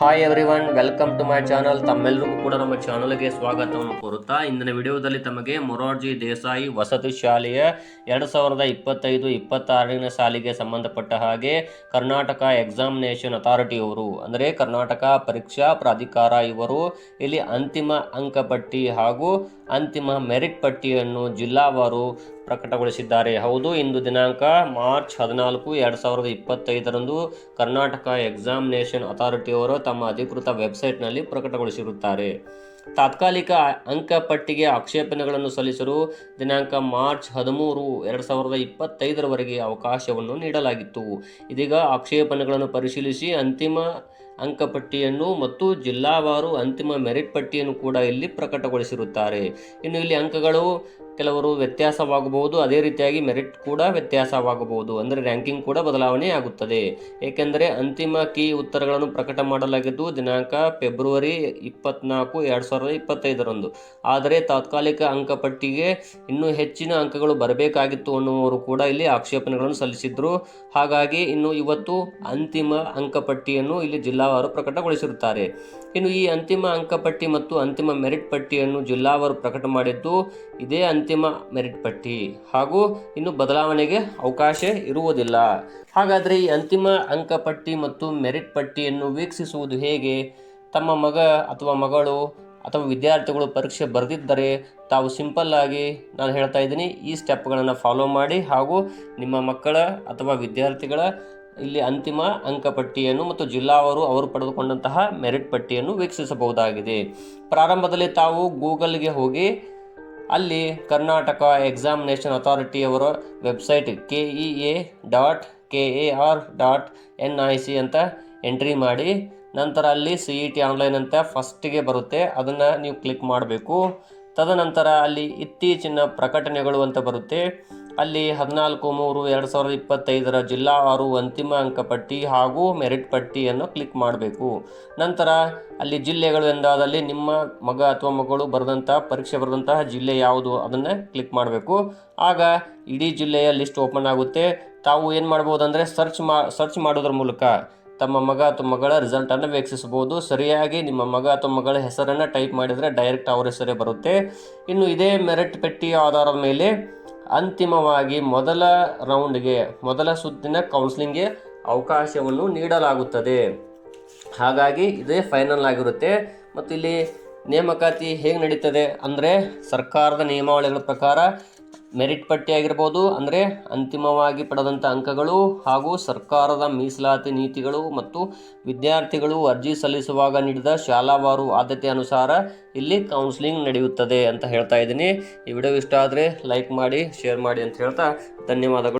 Hi everyone welcome to my channel ತಮ್ಮೆಲ್ಲರಿಗೂ ಕೂಡ ನಮ್ಮ ಚಾನಲ್ಗೆ ಸ್ವಾಗತವನ್ನು ಕೋರುತ್ತಾ, ಇಂದಿನ ವಿಡಿಯೋದಲ್ಲಿ ತಮಗೆ ಮೊರಾರ್ಜಿ ದೇಸಾಯಿ ವಸತಿ ಶಾಲೆಯ ಎರಡು ಸಾವಿರದ ಇಪ್ಪತ್ತೈದು, ಇಪ್ಪತ್ತಾರನೇ ಸಾಲಿಗೆ ಸಂಬಂಧಪಟ್ಟ ಹಾಗೆ ಕರ್ನಾಟಕ ಎಕ್ಸಾಮಿನೇಷನ್ ಅಥಾರಿಟಿಯವರು ಅಂದರೆ ಕರ್ನಾಟಕ ಪರೀಕ್ಷಾ ಪ್ರಾಧಿಕಾರ ಇವರು ಇಲ್ಲಿ ಅಂತಿಮ ಅಂಕಪಟ್ಟಿ ಹಾಗೂ ಅಂತಿಮ ಮೆರಿಟ್ ಪಟ್ಟಿಯನ್ನು ಜಿಲ್ಲಾವಾರು ಪ್ರಕಟಗೊಳಿಸಿದ್ದಾರೆ. ಹೌದು, ಇಂದು ದಿನಾಂಕ ಮಾರ್ಚ್ ಹದಿನಾಲ್ಕು, ಎರಡು ಸಾವಿರದ ಇಪ್ಪತ್ತೈದರಂದು ಕರ್ನಾಟಕ ಎಕ್ಸಾಮಿನೇಷನ್ ಅಥಾರಿಟಿಯವರು ತಮ್ಮ ಅಧಿಕೃತ ವೆಬ್ಸೈಟ್ನಲ್ಲಿ ಪ್ರಕಟಗೊಳಿಸಿರುತ್ತಾರೆ. ತಾತ್ಕಾಲಿಕ ಅಂಕಪಟ್ಟಿಗೆ ಆಕ್ಷೇಪಣೆಗಳನ್ನು ಸಲ್ಲಿಸಲು ದಿನಾಂಕ ಮಾರ್ಚ್ ಹದಿಮೂರು, ಎರಡು ಸಾವಿರದ ಇಪ್ಪತ್ತೈದರವರೆಗೆ ಅವಕಾಶವನ್ನು ನೀಡಲಾಗಿತ್ತು. ಇದೀಗ ಆಕ್ಷೇಪಣೆಗಳನ್ನು ಪರಿಶೀಲಿಸಿ ಅಂತಿಮ ಅಂಕಪಟ್ಟಿಯನ್ನು ಮತ್ತು ಜಿಲ್ಲಾವಾರು ಅಂತಿಮ ಮೆರಿಟ್ ಪಟ್ಟಿಯನ್ನು ಕೂಡ ಇಲ್ಲಿ ಪ್ರಕಟಗೊಳಿಸಿರುತ್ತಾರೆ. ಇನ್ನು ಇಲ್ಲಿ ಅಂಕಗಳು ಕೆಲವರು ವ್ಯತ್ಯಾಸವಾಗಬಹುದು. ಅದೇ ರೀತಿಯಾಗಿ ಮೆರಿಟ್ ಕೂಡ ವ್ಯತ್ಯಾಸವಾಗಬಹುದು. ಅಂದರೆ ರ್ಯಾಂಕಿಂಗ್ ಕೂಡ ಬದಲಾವಣೆ ಆಗುತ್ತದೆ. ಏಕೆಂದರೆ ಅಂತಿಮ ಕೀ ಉತ್ತರಗಳನ್ನು ಪ್ರಕಟ ಮಾಡಲಾಗಿದ್ದು, ದಿನಾಂಕ ಫೆಬ್ರವರಿ ಇಪ್ಪತ್ನಾಲ್ಕು, ಎರಡು ಸಾವಿರದ ಇಪ್ಪತ್ತೈದರಂದು. ಆದರೆ ತಾತ್ಕಾಲಿಕ ಅಂಕಪಟ್ಟಿಗೆ ಇನ್ನೂ ಹೆಚ್ಚಿನ ಅಂಕಗಳು ಬರಬೇಕಾಗಿತ್ತು ಅನ್ನುವರು ಕೂಡ ಇಲ್ಲಿ ಆಕ್ಷೇಪಣೆಗಳನ್ನು ಸಲ್ಲಿಸಿದ್ರು. ಹಾಗಾಗಿ ಇನ್ನು ಇವತ್ತು ಅಂತಿಮ ಅಂಕಪಟ್ಟಿಯನ್ನು ಇಲ್ಲಿ ಜಿಲ್ಲಾವಾರು ಪ್ರಕಟಗೊಳಿಸಿರುತ್ತಾರೆ. ಇನ್ನು ಈ ಅಂತಿಮ ಅಂಕಪಟ್ಟಿ ಮತ್ತು ಅಂತಿಮ ಮೆರಿಟ್ ಪಟ್ಟಿಯನ್ನು ಜಿಲ್ಲಾವಾರು ಪ್ರಕಟ ಮಾಡಿದ್ದು ಇದೇ ಅಂತಿಮ ಮೆರಿಟ್ ಪಟ್ಟಿ. ಹಾಗೂ ಇನ್ನು ಬದಲಾವಣೆಗೆ ಅವಕಾಶ ಇರುವುದಿಲ್ಲ. ಹಾಗಾದರೆ ಈ ಅಂತಿಮ ಅಂಕಪಟ್ಟಿ ಮತ್ತು ಮೆರಿಟ್ ಪಟ್ಟಿಯನ್ನು ವೀಕ್ಷಿಸುವುದು ಹೇಗೆ? ತಮ್ಮ ಮಗ ಅಥವಾ ಮಗಳು ಅಥವಾ ವಿದ್ಯಾರ್ಥಿಗಳು ಪರೀಕ್ಷೆ ಬರೆದಿದ್ದರೆ ತಾವು ಸಿಂಪಲ್ ಆಗಿ ನಾನು ಹೇಳ್ತಾ ಇದ್ದೀನಿ, ಈ ಸ್ಟೆಪ್ಗಳನ್ನು ಫಾಲೋ ಮಾಡಿ ಹಾಗೂ ನಿಮ್ಮ ಮಕ್ಕಳ ಅಥವಾ ವಿದ್ಯಾರ್ಥಿಗಳ ಇಲ್ಲಿ ಅಂತಿಮ ಅಂಕಪಟ್ಟಿಯನ್ನು ಮತ್ತು ಜಿಲ್ಲಾವರು ಅವರು ಪಡೆದುಕೊಂಡಂತಹ ಮೆರಿಟ್ ಪಟ್ಟಿಯನ್ನು ವೀಕ್ಷಿಸಬಹುದಾಗಿದೆ. ಪ್ರಾರಂಭದಲ್ಲಿ ತಾವು ಗೂಗಲ್ಗೆ ಹೋಗಿ ಅಲ್ಲಿ Karnataka examination ಅಥಾರಿಟಿಯವರ website K E A dot K A R dot N I C ಅಂತ ಎಂಟ್ರಿ ಮಾಡಿ ನಂತರ ಅಲ್ಲಿ ಸಿ ಇ ಟಿ ಆನ್ಲೈನ್ ಅಂತ ಫಸ್ಟಿಗೆ ಬರುತ್ತೆ. ಅದನ್ನು ನೀವು ಕ್ಲಿಕ್ ಮಾಡಬೇಕು. ತದನಂತರ ಅಲ್ಲಿ ಇತ್ತೀಚಿನ ಪ್ರಕಟಣೆಗಳು ಅಂತ ಬರುತ್ತೆ. ಅಲ್ಲಿ ಹದಿನಾಲ್ಕು ಮೂರು ಎರಡು ಸಾವಿರದ ಇಪ್ಪತ್ತೈದರ ಜಿಲ್ಲಾವಾರು ಅಂತಿಮ ಅಂಕಪಟ್ಟಿ ಹಾಗೂ ಮೆರಿಟ್ ಪಟ್ಟಿಯನ್ನು ಕ್ಲಿಕ್ ಮಾಡಬೇಕು. ನಂತರ ಅಲ್ಲಿ ಜಿಲ್ಲೆಗಳು ಎಂದಾದಲ್ಲಿ ನಿಮ್ಮ ಮಗ ಅಥವಾ ಮಗಳು ಬರೆದಂತಹ ಪರೀಕ್ಷೆ ಬರೆದಂತಹ ಜಿಲ್ಲೆ ಯಾವುದು ಅದನ್ನು ಕ್ಲಿಕ್ ಮಾಡಬೇಕು. ಆಗ ಇಡೀ ಜಿಲ್ಲೆಯ ಲಿಸ್ಟ್ ಓಪನ್ ಆಗುತ್ತೆ. ತಾವು ಏನು ಮಾಡ್ಬೋದು ಅಂದರೆ ಸರ್ಚ್ ಮಾ ಸರ್ಚ್ ಮಾಡೋದ್ರ ಮೂಲಕ ತಮ್ಮ ಮಗ ಅಥವಾ ಮಗಳ ರಿಸಲ್ಟನ್ನು ವೀಕ್ಷಿಸಬಹುದು. ಸರಿಯಾಗಿ ನಿಮ್ಮ ಮಗ ಅಥವಾ ಮಗಳ ಹೆಸರನ್ನು ಟೈಪ್ ಮಾಡಿದರೆ ಡೈರೆಕ್ಟ್ ಅವ್ರ ಹೆಸರೇ ಬರುತ್ತೆ. ಇನ್ನು ಇದೇ ಮೆರಿಟ್ ಪಟ್ಟಿಯ ಆಧಾರದ ಮೇಲೆ ಅಂತಿಮವಾಗಿ ಮೊದಲ ರೌಂಡ್ಗೆ ಮೊದಲ ಸುತ್ತಿನ ಕೌನ್ಸಿಲಿಂಗ್ಗೆ ಅವಕಾಶವನ್ನು ನೀಡಲಾಗುತ್ತದೆ. ಹಾಗಾಗಿ ಇದೇ ಫೈನಲ್ ಆಗಿರುತ್ತೆ. ಮತ್ತು ಇಲ್ಲಿ ನೇಮಕಾತಿ ಹೇಗೆ ನಡೀತದೆ ಅಂದರೆ ಸರ್ಕಾರದ ನಿಯಮಾವಳಿಗಳ ಪ್ರಕಾರ ಮೆರಿಟ್ ಪಟ್ಟಿ ಆಗಿರ್ಬೋದು, ಅಂದರೆ ಅಂತಿಮವಾಗಿ ಪಡೆದಂಥ ಅಂಕಗಳು ಹಾಗೂ ಸರ್ಕಾರದ ಮೀಸಲಾತಿ ನೀತಿಗಳು ಮತ್ತು ವಿದ್ಯಾರ್ಥಿಗಳು ಅರ್ಜಿ ಸಲ್ಲಿಸುವಾಗ ನೀಡಿದ ಶಾಲಾವಾರು ಆದ್ಯತೆ ಅನುಸಾರ ಇಲ್ಲಿ ಕೌನ್ಸಿಲಿಂಗ್ ನಡೆಯುತ್ತದೆ ಅಂತ ಹೇಳ್ತಾ ಇದ್ದೀನಿ. ಈ ವಿಡಿಯೋ ಇಷ್ಟ ಆದರೆ ಲೈಕ್ ಮಾಡಿ ಶೇರ್ ಮಾಡಿ ಅಂತ ಹೇಳ್ತಾ ಧನ್ಯವಾದಗಳು.